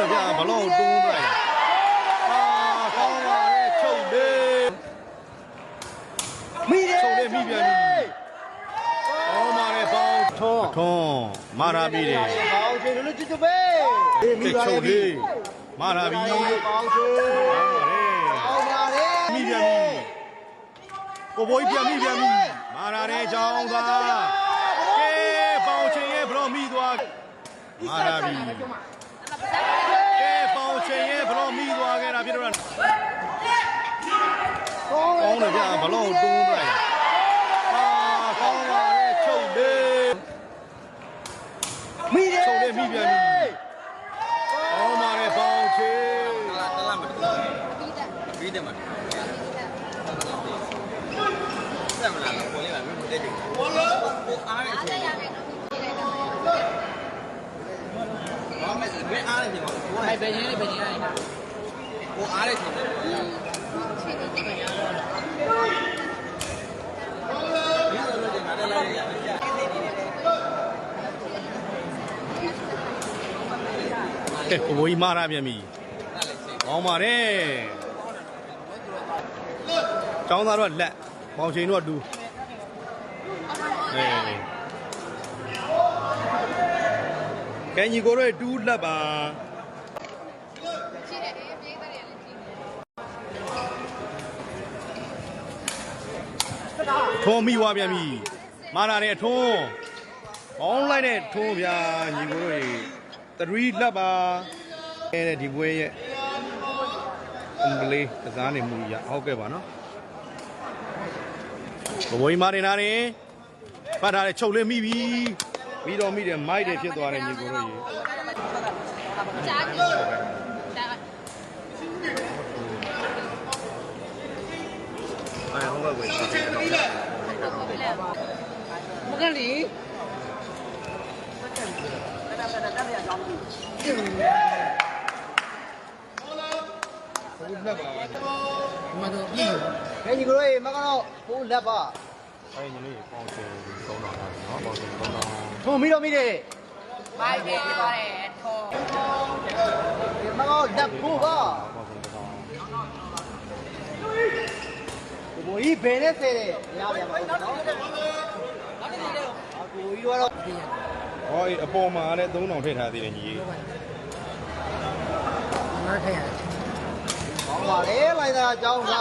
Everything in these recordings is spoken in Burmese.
တယ်ဗျာဘလော့ကိုတွန်းပလိုက်တာအာကောင်းပါရဲ့ချုပ်လေးမိတယ်ချုပ်လေးမိပြန်ပြီကောင်းပါရဲ့ဘောင်းထုံးထွန်းမာရာပြီတယ်ပေါင်းချေလို့ချွတ်ချွတ်ပဲကဲချုပ်လေးမာရာပြီပေါင်းချေကောင်းပါရဲ့ပေါင်းပါလေမိပြန်ပြီကိုဘိုးကြီးပြန်မိပြန်ပြီမာရာတဲ့ကြောင်းသားကဲပေါင်ချင်းရဲ့ဘလော့မိသွားမာရာပြီကဲပေါင်ချင်း ရဲ့ဘလော့မိသွားခဲ့တာဖြစ်တော့ကောင်းကောင်းတယ်ဗျာဘလော့ကိုတွန်းပလိုက်တာအာကောင်းပါရဲ့ချုပ်လေးမိတယ်ချုပ်လေးမိပြန်ပြီကောင်းပါရဲ့ပေါင်ချင်းတလားမတူပြီးတယ်မှာဆက်မလားပေါ်လေးပါမြို့တဲ့တယ်ဘောလို့ကိုအားရချင်းဘာမဲ့ဘယ်အားရချင်းကို အဲ့ဘယ်ချင်းလေးဘယ်ချင်းလိုက်တာကိုအားရချင်းတယ်ကဲကိုဘိုးကြီးမာရာပြန်ပြီကောင်းပါတယ်ကျောင်းသားတော့လက်ပေါင်ချင်းတော့တူအေးကဲညီကိုတို့တူးလက်ပါ ထုံးမိသွားပြန်ပြီမာနာတဲ့ထုံးပေါင်းလိုက်တဲ့ထုံးဗျာညီကိုတို့တွေ3လက်ပါတဲ့ဒီပွဲရဲ့အင်္ဂလိပ်ကစားနေမှုရဟုတ်ကဲ့ပါနော်ဘဝီမာတင်နာနေဖတ်ထားတဲ့ချုပ်လေးမိပြီပြီးတော့မိတယ်မိုက်တယ်ဖြစ်သွားတယ်ညီကိုတို့ရေ ကြားကြည့်ဒါ အဲဟုတ်ကဲ့ကွယ်မကလေးဟုတ်လက်ပါမတော်ပြီခဲညီကိုတို့မကတော့ဟိုလက်ပါအဲညီလေးပေါင်းချင်3000ထားတယ်နော်ပေါင်းချင်3000ထုံးမိတော့မိတယ်မိုက်တယ်ပါတယ်ထော်မကတော့လက်ဖို့ပါပေါင်းချင်3000ဘိုး ကြီးဘယ်နဲ့ဆဲတယ်ရပြန်ပါတော့နော်အကိုကြီးတော့ဟောအပေါ်မှာလည်း3000ထည့်ထားသေးတယ်ညီကြီးမထိုင်ရတယ်ကောင်းပါလေလိုက်တာအကြောင်းက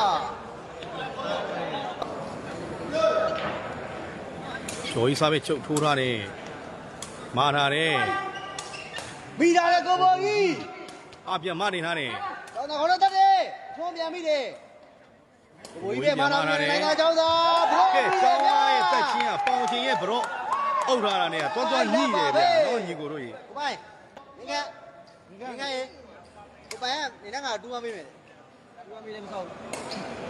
ကျော်ကြီးစားပဲချုပ်ထိုးထားတယ်မာထားတယ်မိတာလေကိုဘိုးကြီးအပြန်မနေထားတယ်တော့တော့တော့တဲ့ထုံးပြန်မိတယ် ဘိုးကြီးပဲမာနာလိုက်တာအကြောင်းသာဘလို့ကဲကျောင်းသားရဲ့တက်ချင်းကပေါင်ချင်းရဲ့ဘရော့အုပ်ထားတာနဲ့တွန်းတွန်းညိတယ်ဗျာနော်ညီကိုတို့ကြီးကိုပိုင်ငငငငရေကိုပိုင်ကနေနဲ့ငါတူမပေးမယ်တူမပေးလည်းမဆောက်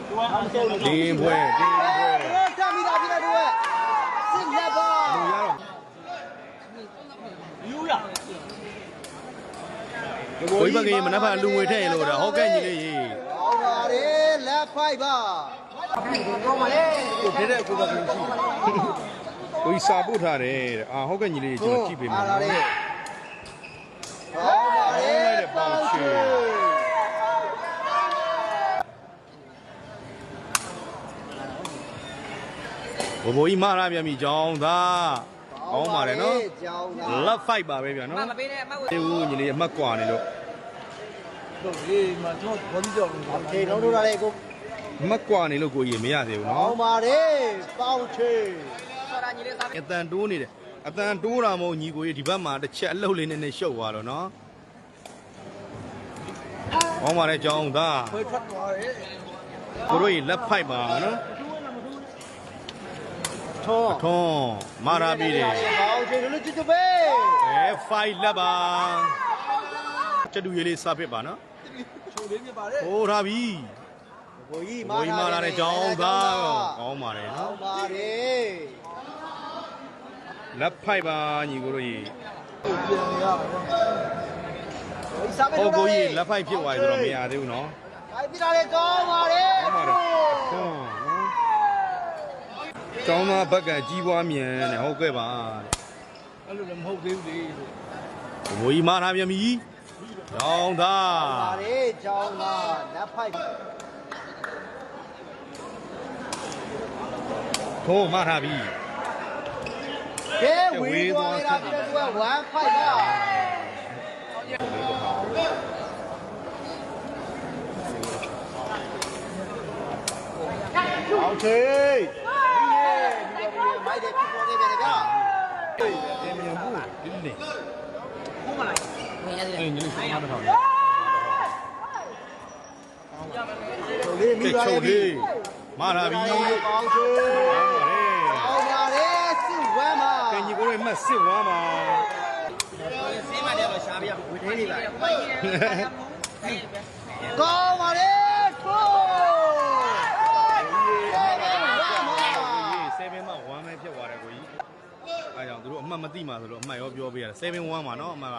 တူမအောင်ဆောက်လို့ဒင်းပွဲဒင်းပွဲတော့တမိတာပြတယ်တို့စစ်လက်ပါလူရတော့ယူရဘိုးဘကကြီးမနှက်ဖက်လူငွေထည့်ရင်လို့ဒါဟုတ်ကဲ့ညီလေးကြီးဟောပါလေလက်ဖိုက်ပါကောင်း ပါလေကိုထဲတဲ့ကိုဘကကြီးရှိကိုကြီးစာပို့ထားတယ်အာဟုတ်ကဲ့ညီလေးကျွန်တော်ကြည့်ပေးမယ်ဟောပါလေပေါင်ချေဘိုးဘိုးကြီးမာရပြန်ပြီကျောင်းသားကောင်းပါတယ်နော်ကြောင်းသားလက်ဖိုက်ပါပဲဗျာနော်မပေးနဲ့အမဝဒီဦးညီလေးအမှတ်ကွာနေလို့ဒီတော့တို့လာလေကိုအမှတ်ကွာ နေလို့ကိုကြီးမရသေးဘူးကောနော်င်းပါလေပေါင်ချေဆော်ရညီလေးစားအတန်တိုးနေတယ်အတန်တိုးတာမဟုတ်ညီကိုကြီးဒီဘက်မှာတစ်ချက်အလုတ်လေးနဲ့နဲ့ရှုပ်သွားတော့နော်ကောင်းပါလေကျောင်းသားဖွေထွက်သွားတယ်ကိုတို့ကြီးလက်ဖိုက်ပါနော်ထုံးထွန်းမာရာပြီးတယ်ပေါင်ချေလို့ချွတ်ချွတ်ပဲအဲဖိုက်လက်ပါကျတူရေးလေးစပစ်ပါနော်ချိုလေးမြပါလေဟိုးထားပြီ ဘိုးကြီးဘိုးကြီးမာလာတဲ့ကျောင်းသားကောင်းပါတယ်ကောနော်င်းပါလေလက်ဖိုက်ပါညီကိုတို့ကြီးပြန်ရအောင်ဘိုးကြီးစားပဲဟိုကိုကြီးလက်ဖိုက်ဖြစ်သွားပြီဆိုတော့မရသေးဘူးနော်အိုက်ပြတာလေကောင်းပါလေကောင်းပါတယ်ထွန်းနော်ကျောင်းသားဘက်ကကြီးပွားမြန်တဲ့ဟုတ်ကဲ့ပါအဲ့လိုလည်းမဟုတ်သေးဘူးလေဘိုးကြီးမာထားပြန်ပြီကျောင်းသားပါလေကျောင်းသားလက်ဖိုက် ထိုးမထားပြီကဲဝေးသွားနေတာပြည့်သူက1 5ပါအောင်ချေးဒီလိုမိုက်တယ်ပြပေါ်နေပြန်ဗျာတင်မြန်ဘူးဒီနေ့ဝင်ရတယ်အင်းကြီးလေးဆုံးမထောင်ချုပ်လေးမိကဲသွားချုပ်ပြီလေးမထားပြီအောင်ချေး ဟုတ်ပါလေ အောင်ပါလေစစ်ဝမ်းမှာ ကဲညီကိုတို့မှတ်စစ်ဝမ်းပါစေးမတယ်လို့ရှားပြဝေထင်းနေပါကောင်းပါလေထိုး7 7မှာ1ပဲဖြစ်သွားတယ်ကိုကြီးအဲကြောင့်သူတို့အမှတ်မသိမှဆိုတော့အမှတ်ရောပြောပေးရတယ်7 1မှာနော်အမှတ်က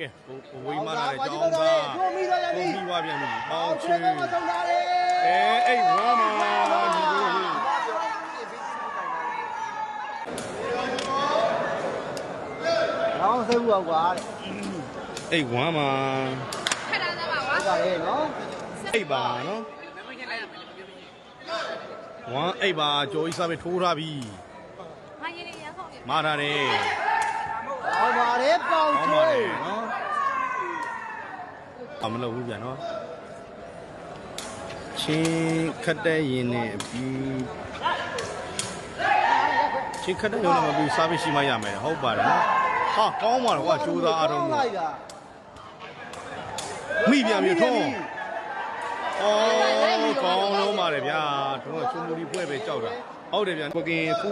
ကဲကိုကိုဝေးမထားတဲ့ကျောင်းသားထိုးမိသွားရပြီကိုပြီးသွားပြန်ပြီပေါအောင်င်းချချေးေကောင်းမ ဆုံးတာလေအဲအဲ့ဝမ်းမှာညီကိုတို့ကောင်းစိတ်ဘူးကွာတဲ့အဲ့ဝမ်းမှာခက်တာသားပါကွာဟုတ်ပါလေနော်အိပ်ပါနော်ဝမ်းအိပ်ပါကြော်ကြီးစားပဲထိုးထားပြီဟာရင်းရရဆောင်ရမထားတယ်ကောင်းပါလေပေါင်ကောင်းပါချေးတယ်နော်အမလုပ်ဘူးပြန်နော်ချင်းခတ်တဲ့ရင်နဲ့အပြီးချင်းခတ်တဲ့ရင်နဲ့မပြီးစားပြီးရှိမှရမယ်ဟုတ်ပါတယ်နော် ဟာကောင်းပါတော့ကွာကြိုးစားအားထုတ်မှုလိုက်တာမိပြန်ပြီထုံးအော်ကောင်းလုံးပါတယ်ဗျာထုံးကချုံမူဒီဖွဲ့ပဲကြောက်တာဟုတ်တယ်ဗျာကိုကင်ခု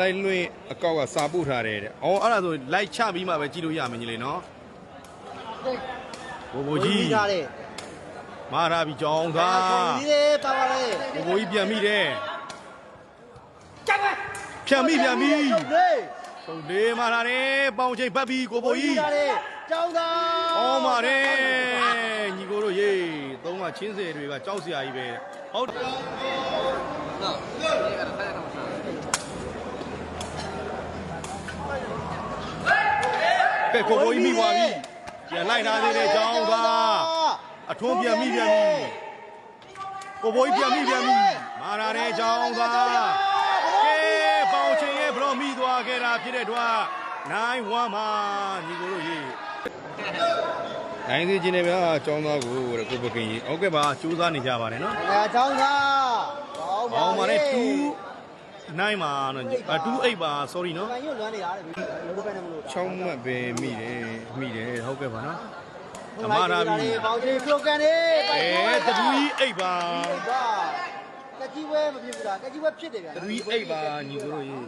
လိုက်လွင့်အကောက်ကစာပို့ထားတယ်တဲ့အော်အဲ့ဒါဆိုလိုက်ချပြီးမှပဲကြည့်လို့ရမယ်ညီလေးနော်ဘိုးဘိုးကြီးထားတယ်မာရာပြီကြောင်းသားဒီလေပါပါလေဘိုးဘိုးကြီးပြန်မိတယ်ဖြန်မိပြန်ပြီလေ ဆုံးလေးမာလာတယ်ပေါင်ချိန်ပတ်ပြီကိုဘိုးကြီးထားတယ်ကျောင်းသားအောင်းပါတယ်ညီကိုတို့ရေးသုံးကချင်းစယ်တွေကကြောက်စရာကြီးပဲဟုတ်တယ်နော်ဒီကတော့ဆက်တော့ရှာကဲကိုဘိုးကြီးမိသွားပြီပြန်လိုက်ထားသေးတယ်ကြောင်းသားအထွန်းပြန်မိပြန်ပြီကိုဘိုးကြီးပြန်မိပြန်ပြီမာလာတယ်ကြောင်းသားကဲပေါင်ချိန်ရဲ့ဘလော့ မိသွားခဲ့တာဖြစ်တဲ့အတွက်နိုင်ဝမ်းမှာညီကိုတို့ရေးနိုင်စီချင်းနေဗျာကြောင်းသားကိုတဲ့ကိုပကင်ကြီးဟုတ်ကဲ့ပါစူးစမ်းနေကြပါတယ်နော်ငါကျောင်းသားကောင်းပါအောင်ပါလေလေ2 9ပါနော်အ2 8ပါ sorry နော်ကန်ရွတ်လွမ်းနေတာလေလို့ပဲနေမလို့6မှတ်ပဲမိတယ်မိတယ်ဟုတ်ကဲ့ပါနော်အမရာပြီပေါင်ကြီးခလုတ်ကန်နေအဲတပူကြီး8ပါပါကကြီးဝဲမဖြစ်ဘူးလားကကြီးဝဲဖြစ်တယ်ဗျာတပူကြီး8ပါညီကိုတို့ရေး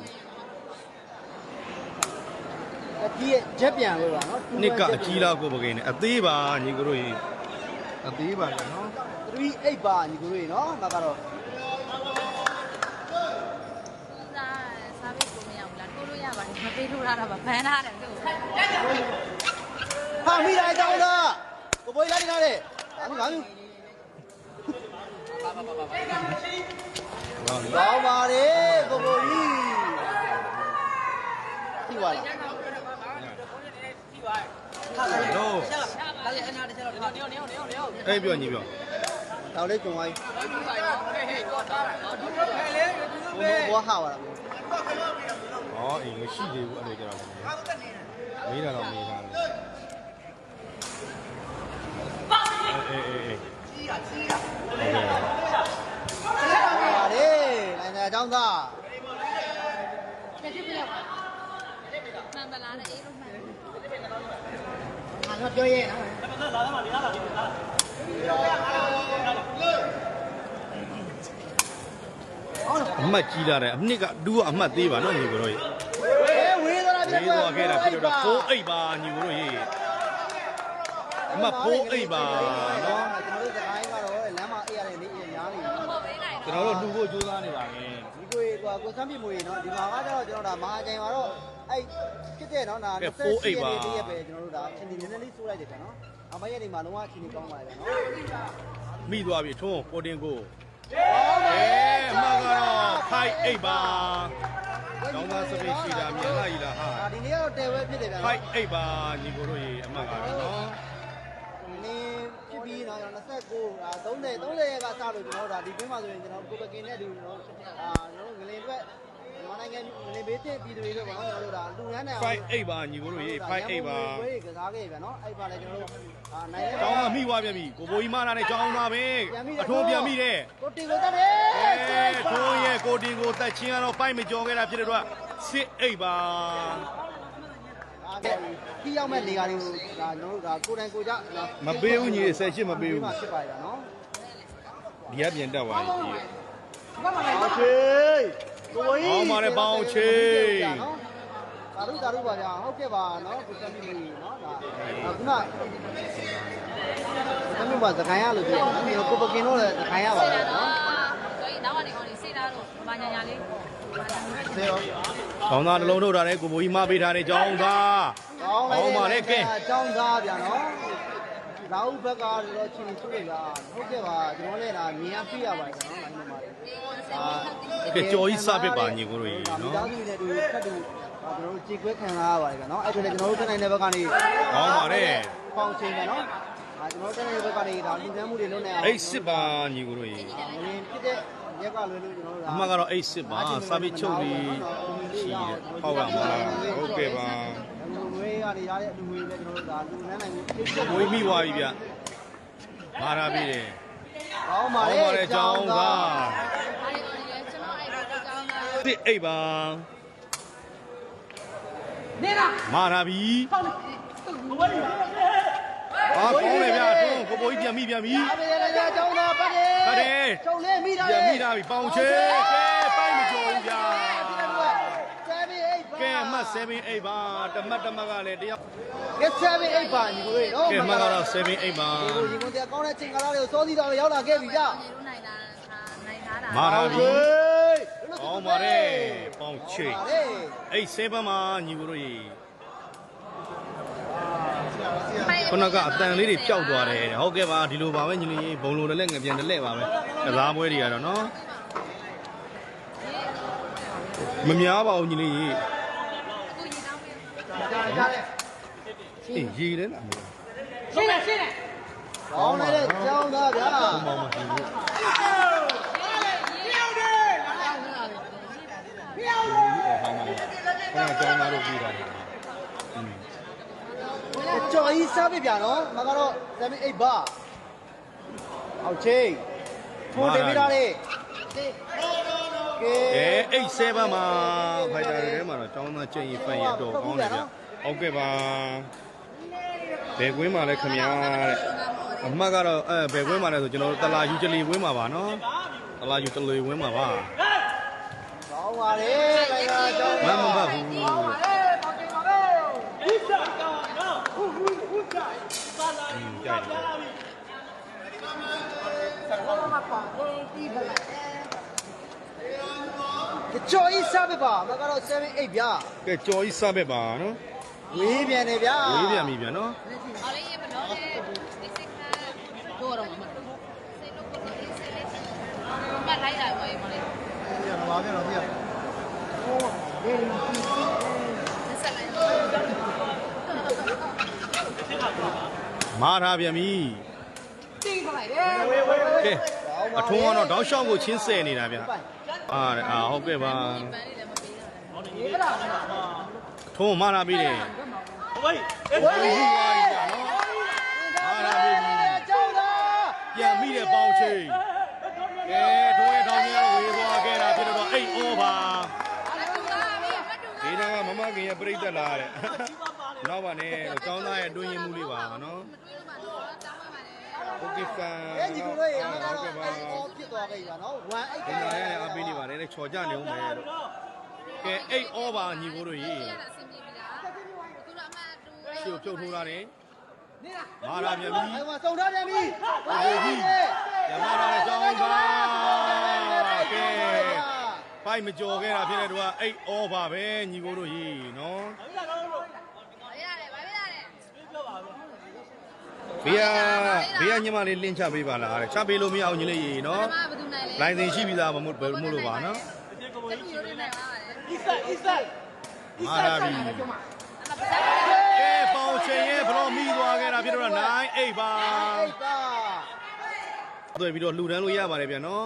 ကကြီးရဲ့ဂျက်ပြန်လို့ပါနော်နှစ်ကအကြီးလားကိုပကင်နဲ့အသေးပါညီကိုတို့ရေးအသေးပါလေနော်3 8ပါညီကိုရေနော်မကတော့စားစားပြီးကိုမရဘူးလားထိုးလို့ရပါတယ်မပေးထိုးရတာပါဘန်းထားတယ်သူ့ဟာမိလိုက်ကျောင်းသားကိုဘိုးလိုက်နေတာလေဘာလို့ဘာလို့ဟုတ်ကောင်းပါလေကိုဘိုးကြီးကြည့်ပါလားတော့လာလေအနာတစ်ချက်တော့နေနေနေနေနေအဲ့ပြောညီပြောတောင်းလေး ကျုံသွားပြီဟေးဟေးတော့တာဘိုးဘွားဟာပါလားဟောအေးမရှိသေးဘူးအဲ့လိုကြတော့မေးတာတော့မေးတာလေအေးအေးအေးကြီးရကြီးရဟုတ်ကဲ့ပါလေနိုင်ငံကျောင်းသား တတိပြရောက်မှန်ပါလားအေးလို့မှန်ငါတော့ပြောရဲနော်အမှတ်ကြီးလာတယ်အနှစ်ကတူကအမှတ်သေးပါနော်ညီကိုတို့ရေအေးဝေးသွားတာလေးသွားခဲ့တာဖြစ်တော့ဖိုးအိတ်ပါညီကိုတို့ရေအမှတ်ဖိုးအိတ်ပါနော်ကျွန်တော်တို့စကိုင်းကတော့လမ်းမှာအေးရတယ်နေအေးများနေပြီဟုတ်ပေးနိုင်ကျွန်တော်တို့လူဖို့ကြိုးစားနေပါငယ်ဒီကိုရေကွာကိုစမ်းပြမွေနော်ဒီမှာကတော့ကျွန်တော်ဒါမဟာကျန်မှာတော့ အဲ့ဖြစ်တဲ့နော်ဒါ28ရက်နေ့ရက်ပဲကျွန်တော်တို့ဒါအချိန်ဒီနည်းနည်းလေးစိုးလိုက်တယ်ဗျာနော်အမရဲ့နေမှာလုံးဝအချိန်ကြီးကောင်းပါလေနော်မိသွားပြီထွန်းပေါ်တင်ကိုဟုတ်ပါအဲရဲ့အမှတ်ကတော့ဖိုက်အိတ်ပါတောင်းသားစပင်းရှိတာမြန်လာကြီးလားဟာဒီနေ့ကတော့တဲဝဲဖြစ်တယ်ဗျာဖိုက်အိတ်ပါညီကိုတို့ရေအမှတ်ကတော့နော်ဖြစ်ပြီးတော့29 30 30ရက်ကစလို့ကျွန်တော်တို့ဒါဒီတွင်းမှာဆိုရင်ကျွန်တော်ကိုပကင်နဲ့အတူကျွန်တော်အာကျွန်တော်ငလင်အတွက် မြန်မာနိုင်ငံငလင်ဘေးတင်ပြည်သူတွေတော့ဗောနော်ကျွန်တော်တို့ဒါလူရမ်းတယ်5 8ပါညီကိုတို့ရေ5 8ပါဝေးကစားခဲ့ဗျာနော်အဲ့ပါလေကျွန်တော်တို့အာနိုင်ရကျောင်းကမိသွားပြန်ပြီကိုဘိုးကြီးမနာနဲ့ကျောင်းသားပဲအထုံးပြန်မိတယ်ကိုတီကိုတတ်တယ်အဲထုံးရဲ့ကိုတင်ကိုတက်ချင်းကတော့ပိုက်မကြောခဲ့တာဖြစ်တဲ့တော့စစ်အိတ်ပါဒီရောက်မဲ့လေကားတွေကိုဒါကျွန်တော်တို့ဒါကိုတိုင်ကိုကြမပေးဘူးညီဆက်ရှစ်မပေးဘူးဖြစ်ပါရနော်ဒီကပြန်တက်သွားပြီအော်ချေကို ဝေးအောင်ပါတယ်ပေါအောင်ချေသာဓုသာဓုပါဗျာဟုတ်ကဲ့ပါနော်ကိုတက်ပြီနော်ဒါခုနကဘယ်မှာစကိုင်းရလို့ပြောတယ်ကိုပကင်တို့လည်းစကိုင်းရပါစေလားတာနော်တော့တော့ကနေကောင်းနေစေတာတော့ဘာညာညာလေးဆေရောခေါင်းသားတစ်လုံးထုတ်ထားတယ်ကိုဘိုးကြီးမပေးထားတယ်ကျောင်းသားကောင်းပါလေကဲအကြောင်းသားဗျာနော် လာဥဘက်ကတော့ချင်းချင်းတွေ့ရဟုတ်ကဲ့ပါကျွန်တော်လည်းဒါမြင်ရပြရပါတယ်နော်နိုင်မှာပါကဲကြော်ကြီးစပစ်ပါညီကိုတို့ရေမိနော်သားစုနဲ့တူဖက်တူကျွန်တော်တို့ကြေကွဲခံရပါတယ်ဗျာနော်အဲ့ဒါလည်းကျွန်တော်တို့တက်နိုင်တဲ့ဘက်ကနေကောင်းပါတယ်ပေါင်ချိန်ပဲနော်အာကျွန်တော်တက်နိုင်တဲ့ဘက်ကနေဒါလူတန်းမှုတွေလုပ်နေအောင်အိတ်စစ်ပါညီကိုတို့ရေငရင်ဖြစ်တဲ့ရက်ကလွယ်လို့ကျွန်တော်တို့အမှန်ကတော့အိတ်စစ်ပါစပစ်ချုပ်ပြီးရှိတယ်ဟောက်ရမှာဟုတ်ကဲ့ပါလူငွေ ကနေရတဲ့လူငွေလည်းကျွန်တော်တို့ဒါလူနန်းနိုင်မှုအိတ်ဘိုးကြီးမိသွားပြီဗျမာထားပြီတယ်ကောင်းပါကောလေင်းပါတယ်ကျောင်းသားအားရကောင်းနေလဲကျွန်တော်အဲ့တော့ကောင်းတာစစ်အိတ်ပါမာထားပြီဟာကောင်းတယ်ဗျထုံးကိုဘိုးကြီးပြန်မိပြန်ပြီအမေရကြကျောင်းသားပတ်တယ်ပတ်တယ်ကျုံလေးမိတာပြန်မိတာပြီပေါင်ချေကဲပိုက်မကျော်ဘူးဗျာ 7 8 ကဲအမှတ်7 8ပါတမတ်တမတ်ကလည်းတယောက်ကဲ7 8ပါညီကိုရေနော်ကဲအမှတ်ကတော့7 8ပါဒီကိုဒီကိုတရားကောင်းတဲ့ချိန်ကာလတွေကိုစောစီတော်ရောက်လာခဲ့ပြီကြနေလို့နိုင်တာနိုင်ထားတာမာထားပြီကောကောင်းပါတယ်ပေါင်ချေပါလေအဲ့7မှာညီကိုတို့ရေခုနကအတန်လေးတွေပျောက်သွားတယ်ဟုတ်ကဲ့ပါဒီလိုပါပဲညီလေးဘုံလိုလည်းငပြန်တလက်ပါပဲကစားပွဲတွေကတော့နော်မများပါဘူးညီလေး အခုရေတောင်းပေး ကြားကြားလေ အေးရေလည်းလားမရှင်းတယ်ရှင်းတယ်ကောင်းတဲ့ကျောင်းသားဗျာဟုတ်ပါမရှိဘူးပြောင်းတယ်ဟောင်းပါဘူးခဏကြောင်းသားလို့ပြီးတာတယ်อืมကျော်ကြီးစားပြီဗျာနော်မကတော့7 8ပါအောက်ချိန်ထိုးတင်ပြတာလေကဲအဲအိတ်7မှာဖိုက်တာတွေထဲမှာတော့ကြောင်းသားကျင့်ရင်ဖတ်ရတော့ကောင်းတယ်ဗျ ဟုတ်ကဲ့ပါဘယ်ကွင်းမှာလဲခမညာတဲ့အမှတ်ကတော့အဲဘယ်ကွင်းမှာလဲဆိုကျွန်တော်တို့တလာယူချလီကွင်းမှာပါနော်တလာယူချလီကွင်းမှာပါကောင်းပါလေလိုက်တာကျောင်းမမဘဘူးဟေးပေါင်ကျင်ပါပဲဟူးစားကောင်းနော်ဟူးဟူးဟူးစားပါလာอืมကြိုက်တယ်ဘောမပါဟေးဒီပါလားကျော်ကြီးစားပြီပါမကတော့7 8ဗျာကဲကြော်ကြီးစပက်ပါနော် ဝေးပြန်နေဗျာဝေးပြန်ပြီဗျာနော်အော်လေးရေမလို့လေဒီစိတ်ကတော့တော့မစိတ်လို့ကိုယ်စိတ်လေးမလိုက်တာဝယ်မလေးရပါပြန်တော့ပြရဆက်လိုက်မာထားပြန်ပြီတိပါလိုက်တယ်ကဲအထုံးကတော့တောက်လျှောက်ကိုချင်းဆဲနေတာဗျာအာအာဟုတ်ကဲ့ပါပန်းလေးလည်းမပေးတာဒီကလာထုံးမာထားပြီတ ဝိုင်းဝိုင်းပြီးသွားပြီကြာနော်ဟာလာပြီကျောင်းသားပြန်မိတဲ့ပေါင်းချင်းကဲဒိုးရဲ့တောင်းကြီးကတော့ဝေသွားခဲ့တာဖြစ်တော့အိတ်အောပါဒီတော့မမခင်ရပြိတက်လာတဲ့နောက်ပါနဲ့ကျောင်းသားရဲ့တွင်းရင်မှုလေးပါနော်ဟုတ်ကဲ့ပါအဲ့ဒီလိုလေအနာတော့အော်ဖြစ်သွားခဲ့ပြီပါနော်1 8ကလည်းအပေးနေပါတယ်လေချော်ကြနေဦးမယ်လို့ကဲ8 over ညီကိုတို့ရေး တူရှုပ်ဖြုတ်ထိုးတာတယ်နေတာမာလာပြန်ပြီအဲ့မှာစုံထားပြန်ပြီဟုတ်ပြီရမလာတဲ့ကြောင်းပါကဲပိုက်မကြော်ခဲ့တာဖြစ်တဲ့တော့အိတ်ဩပါပဲညီကိုတို့ရေနော်ရတယ်ဗာရတယ်ဘေးကဘေးကညမလေးလင်းချပေးပါလားတဲ့ချပေးလို့မရအောင်ညီလေးရေနော်မဘသူနိုင်လဲလိုင်စင်ရှိပြီသားမမို့မလို့ပါနော်တူရိုးနေနိုင်ပါပါလေအစ်ဆက်အစ်ဆက်မာလာပြီအမပတ် ကဲပေါင်ချိန်ရဲ့ဘလို့မိသွားခဲ့တာတာဖြစ်တော့9 8ပါအိတ်ပါတွေ့ပြီးတော့လှူဒန်းလို့ရပါတယ်ဗျာနော်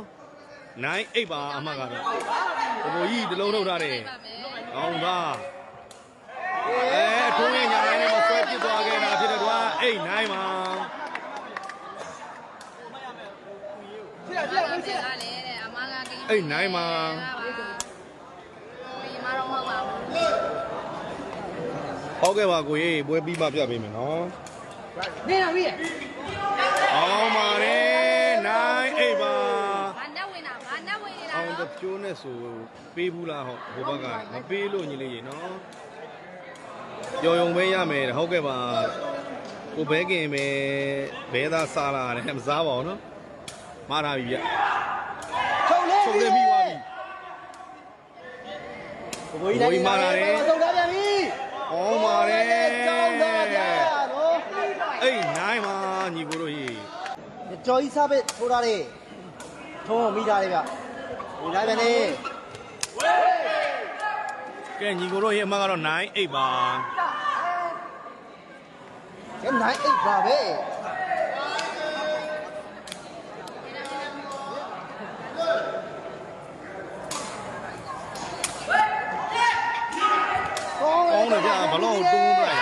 9 8ပါအမှတ်ကတော့ဘဘကြီးတလုံးထုတ်ထားတယ်ကောင်းပါအဲအထုံးရဲ့ညာလိုင်းနဲ့မဆွဲပြစ်သွားခဲ့တာဖြစ်တဲ့ကွာ8 9ပါပြည့်ပြည့်ပြည့်ကလည်းတဲ့အမကကိန်းအဲ့နိုင်မှာ ဒီမှာတော့မဟုတ်ပါဘူး ဟုတ်ကဲ့ပါကိုကြီးပွဲပြီးမှပြပေးမယ်နော်နေရပြီအောင်ပါတယ်9 8ပါဘာနဲ့ဝင်တာဘာနဲ့ဝင်နေတာအောင်တတော့ပြိုးနဲ့ဆိုပေးဘူးလားဟုတ်ဟိုဘက်ကမပေးလို့ညီလေးရေနော်ပျော်ရုံပဲရမယ်တဲ့ဟုတ်ကဲ့ပါကိုဘဲခင်ပဲဘဲသားစားလာတယ်မစားပါဘူးနော်မှားတာပြီဗျချုပ်လေးချုပ်လည်းမိသွားပြီဘိုးကြီးမာလာတယ်ချုပ်ထားပြန်ပြီ အောင်ပါတယ် ကျောင်းသားကြနော် အေးနိုင်ပါညီကိုတို့ရေ ကြော်ကြီးစားပဲထိုးထားတယ်ထုံးမိထားတယ်ဗျဒီလိုက်ပြန်နေကဲညီကိုတို့ရေအမှကတော့9 8ပါကဲနိုင်အိတ်ပါပဲကောင်းကောင်းတယ်ဗျဘလောင်းတွန်းပလိုက်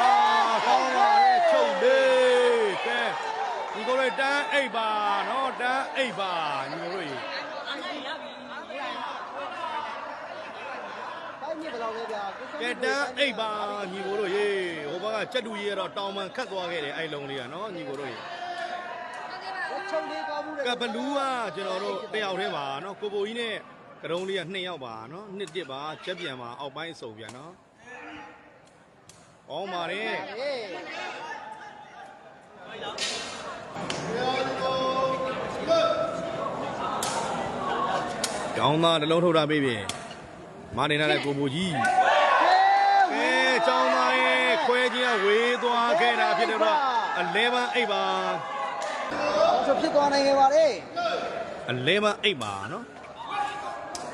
အာကောင်းပါရဲ့ချုပ်လေးကဲညီကို တို့တန်းအိပ်ပါနော်တန်းအိပ်ပါညီကိုတို့ရေတိုင်းမြစ်ဘယ်လောက်လဲဗျာကဲတန်းအိပ်ပါညီကိုတို့ရေဟိုဘက်ကချက်တူရေကတော့တောင်ပန်ခတ်သွားခဲ့တယ်အဲ့လုံးလေးကနော်ညီကိုတို့ရေချုပ်လေးကောင်းမှုကဘလူးကကျွန်တော်တို့တယောက်တည်းပါနော်ကိုပိုကြီးနဲ့ကရုံးလေးက2ယောက်ပါနော်နှစ်တစ်ပါချက်ပြန်ပါအောက်ပိုင်းအစုံပြန်နော်ကောင်းပါတယ်ဟေး ကျောင်းသားတစ်လုံးထုတ်တာပေးပြီမနေနဲ့ကိုပိုကြီးကဲကျောင်းသားရဲ့ခွဲချင်းကဝေးသွားခဲ့တာဖြစ်တယ်တော့11 8ပါအောင်ဆိုဖြစ်သွားနိုင်ခဲ့ပါလေ11 8ပါနော်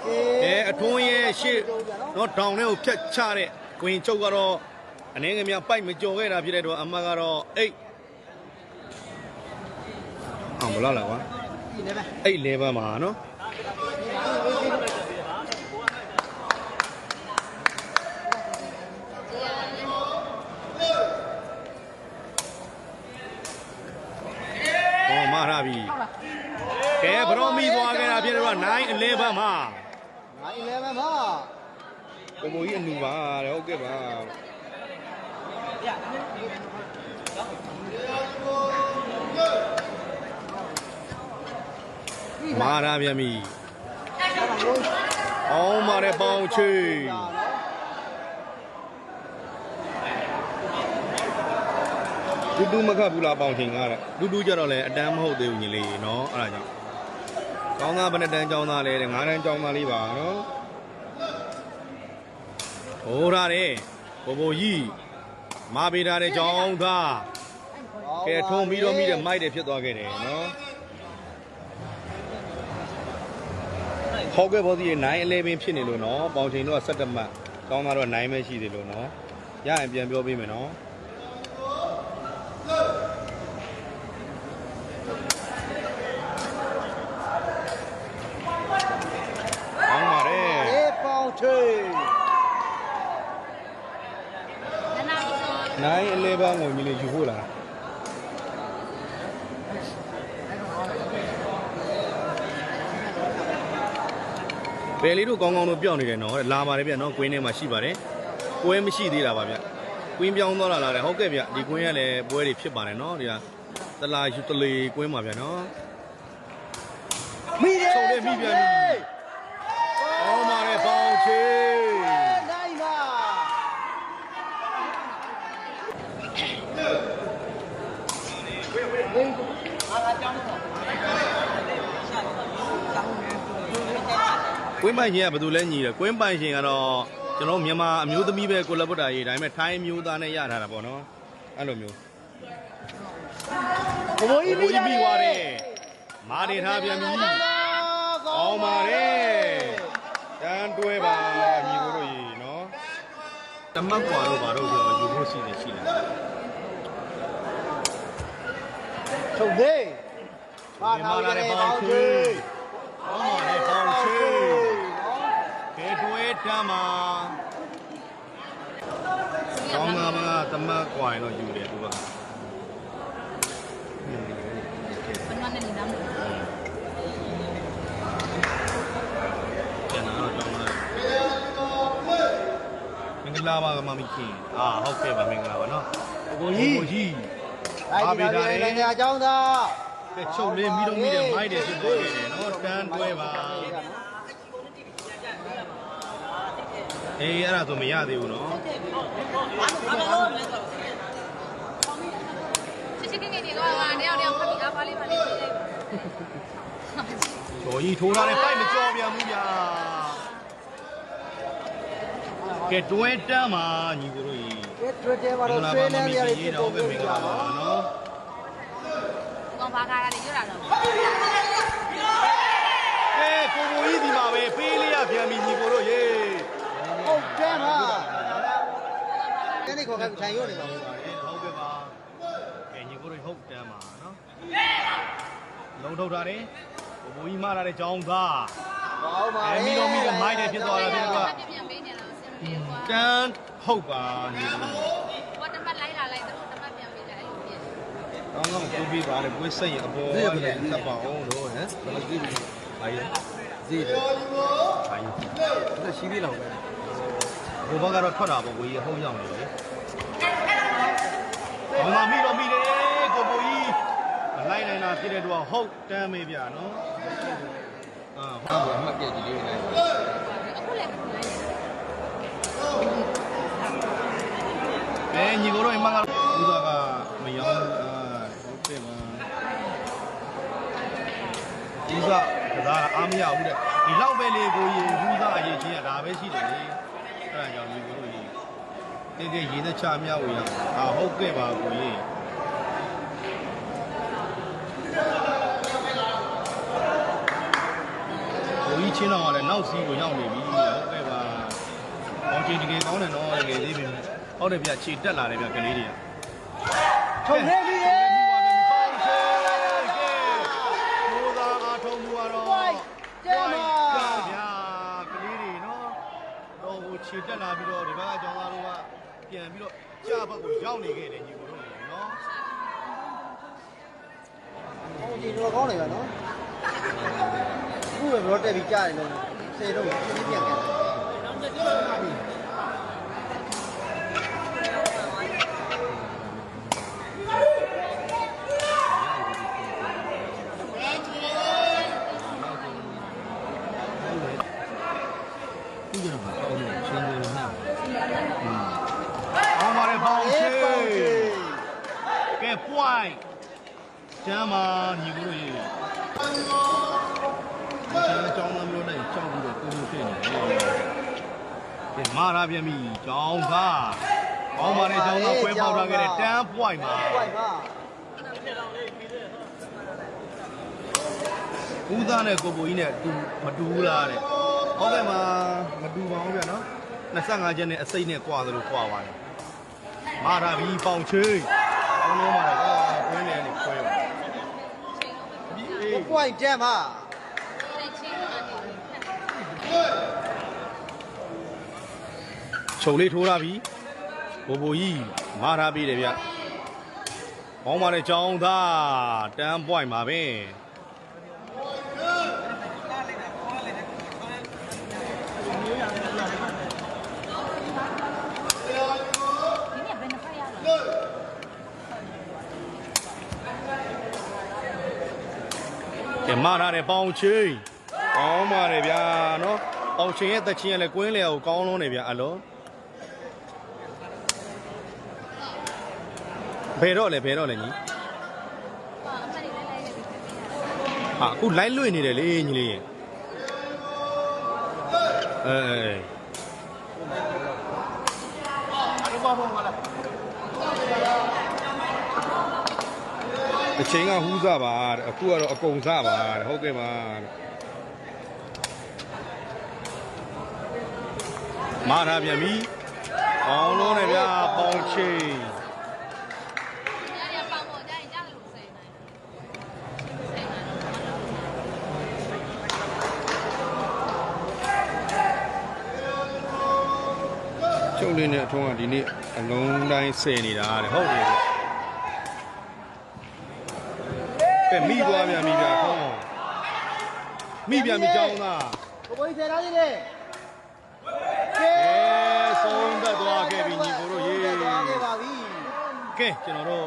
ကဲကဲအထွန်းရဲ့ရှေ့နော်တောင်ထဲကိုဖြတ်ချတဲ့ကွင်ချုပ်ကတော့အနေငယ်များပိုက်မကြော်ခဲ့တာဖြစ်တဲ့တော့အမကတော့အိတ် အောင်ဘလားလားကွာဒီနေပဲအိတ်11ပါနော်ဟောမာရပြီကဲဘရောမီသွားခဲ့တာဖြစ်တော့9 11မှာနိုင်11ပါကိုကိုကြီးအနူပါတဲ့ဟုတ်ကဲ့ပါ မာရမြန်မီအောင်မာတဲ့ပေါင်ချေဒူဒူမခတ်ဘူးလားပေါင်ချိန်ကားတဲ့ဒူဒူကြတော့လေအတန်းမဟုတ်သေးဘူးညီလေးနော်အဲ့ဒါကြောင့်ကောင်းသားဘယ်နှတန်းကြောင်းသားလဲတဲ့ငါးတန်းကြောင်းသားလေးပါနော်ဟိုရတယ်ဘိုဘိုကြီးမာပေးထားတဲ့ကြောင်းသားကဲထုံပြီးတော့မိတဲ့မိုက်တွေဖြစ်သွားခဲ့တယ်နော် ဟောက်ကဲဘောစီ9 11ဖြစ်နေလို့နော်ပေါင်ချိန်တော့17မှတ်ကောင်းသားတော့9ပဲရှိသေးလို့နော်ရရင်ပြန်ပြောပေးမယ်နော်ကောင်းပါတယ်အေးပေါင်ချေနနာပြီးတော့9 11ကိုမြင်လေယူဖို့လား ဘယ်လေးတို့ကောင်းကောင်းတို့ပြောင်းနေတယ်နော်လာပါတယ်ဗျနော်ကွင်းထဲမှာရှိပါတယ်ကွဲမရှိသေးတာပါဗျကွင်းပြောင်းသွားလာလာတယ်ဟုတ်ကဲ့ဗျဒီကွင်းကလည်းပွဲတွေဖြစ်ပါတယ်နော်ဒီကတလာယူတလေကွင်းပါဗျနော်မိတယ်ချုပ်တယ်မိပြန်ပြီအောင်းပါတယ်ပေါင်ချေ နိုင်ပါ ကွင်းပိုင်ရှင်ကဘယ်သူလဲညီတယ်ကွင်းပိုင်ရှင်ကတော့ကျွန်တော်မြန်မာအမျိုးသမီးပဲကိုလပုတ္တာရေးဒါပေမဲ့ထိုင်းမျိုးသားနဲ့ရထားတာပေါ့နော်အဲ့လိုမျိုးဘိုးကြီးဘိုးကြီးပြီးသွားတယ်မာနေထားပြန်ပြီကောင်းပါတယ်တန်းတွဲပါညီကိုတို့ရေနော်တမတ်ကွာတော့ဘာလို့ပြောယူဖို့ရှိနေရှိလားချုပ်သေးမာမာထားလာရတဲ့တဲ့ပေါပေါ င် င်း ချေ ချေ ဟောမာတဲ့ပေါင်ချေကဲ တွဲတမ်းမှာကောင်းတာမှာတမတ်ကွာရင်တော့ယူတယ်သူကဘယ်မှာနေနေနားမလို့ကျန်တာတော့ကြောင်းလာမင်္ဂလာပါကမမခင်အာဟုတ်ကဲ့ပါမင်္ဂလာပါနော်ကိုကြီးကိုကြီးအဲ့ဒီတော့နိုင်ငံအကြောင်းသားကဲချုပ်လေးမိတော့မိတယ်မိုက်တယ်ဖြစ်သွားခဲ့တယ်နော်တန်းတွဲပါ အေးအဲ့ဒါဆိုမရသေးဘူးနော်ချစ်ချစ်ငယ်ငယ်တွေကငါတယောက်တယောက်ဖတ်ပြီးအားပါလေးပါလေးပြေးလိုက်ကျော်ကြီးထိုးထားတဲ့ပိုက်မကြော်ပြန်ဘူးဗျာကဲတွဲတန်းမှာညီကိုတို့ကြီးဒီ Twitter မှာတော့ဆွေးနွေးရတဲ့ရေးတော့ပဲမင်္ဂလာပါနော်ကောင်ဘာကားလေးရွတ်တာတော့ကဲကိုကိုကြီးဒီမှာပဲပေးလေးရပြန်ပြီညီကိုတို့ရေ ဟုတ်တယ်မှာအဲ့ဒီခေါ်ကထိုင်ရွနေပါဘူးဟုတ်ကဲ့ပါကဲညီကိုတို့ဟုတ်တန်းမှာနော်လုံးထုတ်ထားတယ်ကိုကိုကြီးမလာတဲ့ကြောင်းသားဘောင်းပါအဲမီတော့မီတော့မိုက်တယ်ဖြစ်သွားတာဖြစ်သွားပြန်ပေးနေတော့အဆင်ပြေကွာတန်းဟုတ်ပါညီကိုတို့ဘာတမတ်လိုက်လာလိုက်တော့တမတ်ပြန်ပေးလိုက်အဲ့လိုဖြစ်ကောင်းကောင်းကိုပြီးပါတယ်ကိုယ်စိတ်ရအပေါ်ကလည်းတက်ပါအောင်လို့ဟမ်ဘယ်လိုကြည့်လဲအာရဇီးတယ်အာရဒါရှိသေးလောက်ပဲ ဘိုးဘကတော့ထွက်တာပေါ့ကိုကြီးဟုတ်ရောက်နေလေဘာမှမိတော့မိတယ်ကိုကိုကြီးမလိုက်နိုင်တာဖြစ်တဲ့တော့ဟုတ်တမ်းမေးပြနော်အာဟုတ်ပါမှတ်ပြကြည့်လေးလိုက်အခုလည်းပြန်လိုက်ဘယ်ညီကိုတို့အိမ်မှာကဦးသားကမယောင်းအာဟုတ်တယ်ပါဦးသားကစားအားမရဘူးတဲ့ဒီလောက်ပဲလေကိုကြီးဦးသားအရေးချင်းကဒါပဲရှိတယ်လေ အဲ့ဒါကြောင့်ညီကိုတို့ကြီးတကယ်ရေးတဲ့ချမြောက်ဝင်ရအာဟုတ်ကဲ့ပါကိုကြီးကိုကြီးချင်းတော့လည်းနောက်စီးကိုရောက်နေပြီဟုတ်ကဲ့ပါပေါင်းချင်းတကယ်ကောင်းတယ်နော်တကယ်သေးပြီဟုတ်တယ်ဗျခြေတက်လာတယ်ဗျကလေးတွေကချုပ်နေပြီလေ ကိုသာအားထုံးမှုကတော့ White ကျဲပါ ဗျာကလေးတွေနော် တော့ဟိုခြေတက်လာပြီးတော့ဒီဘက်အကြောင်းသားတို့ကပြန်ပြီးတော့ကြာဘက်ကိုရောက်နေခဲ့တယ်ညီကိုတို့နော်ဟိုဒီတော့ကောင်းနေပါနော်အခုပဲတော့တက်ပြီးကြားတယ်လို့စေတော့ပြင်းပြန်ခဲ့တယ်ခုကျတော့ကောင်းတယ်ရှ င်းတယ်လို့ဟာအောင်ပါလေပေါင်းချေပေါင်းချေကဲ point ကျမ်းမာညီကိုတို့ရေကျမ်းအကြောင်းသားမျိုးနဲ့ကြောက်ပြီးတော့ကိုယ်ဖြစ်နေတယ်ကဲမာရပြန်ပြီကြောင်းသားကောင်းပါလေကြောင်းသားဖွဲပေါက်ထားခဲ့တဲ့တန်း point မှာပွိုင်ပါဦးသားနဲ့ကိုပိုကြီးနဲ့တူမတူဘူးလားတဲ့ဟုတ်ကဲ့မှာမတူပါဘူးဗျာနော် 25ချက်နဲ့အစိမ့်နဲ့ကွာသလိုကွာပါတယ်မာရပြီပေါင်ချေကောင်းလုံးမာရကွာခွင်းနေနေခွဲပါဒီအေးပွိုင်တက်မှာစိတ်ချင်းကနေချုပ်လေးထိုးထားပြီဘိုဘိုကြီးမာထားပြီတယ်ဗျကောင်းပါလေကြောင်းသားတန်း point မှာပဲဒီနေ့ဘယ်နှဖက်ရလဲ ကဲမာထားတယ်ပေါင်ချင်းကောင်းပါတယ်ဗျာနော်ပေါင်ချင်းရဲ့တက်ချင်းရဲ့လည်းကွင်းလေကိုကောင်းလုံးနေဗျာအလုံးဘယ်တော့လဲဘယ်တော့လဲညီအဖက်လေးလိုက်လိုက်ပြီးပြေးရဟာအခုလိုက်လွင့်နေတယ်လေညီလေးရဲ့အဲအဲ တချိန်ကဟူးစားပါတဲ့အခုကတော့အကုန်စားပါတဲ့ဟုတ်ကဲ့ပါတဲ့မာထားပြန်ပြီပေါင်လုံးနဲ့ဗျာပေါင်ချင်းချုပ်လေးနဲ့အထုံးကဒီနေ့အလုံးတိုင်းဆယ်နေတာတဲ့ဟုတ်တယ် ကဲမိသွားပြန်ပြီဗျာခေါင်းမိပြန်ပြီကြောင်းသားကိုဘိုးကြီးဆယ်ထားသေးတယ်ကဲအဲဆုံးသက်သွားခဲ့ပြီညီကိုတို့ရေသွားခဲ့ပါပြီကဲကျွန်တော်တို့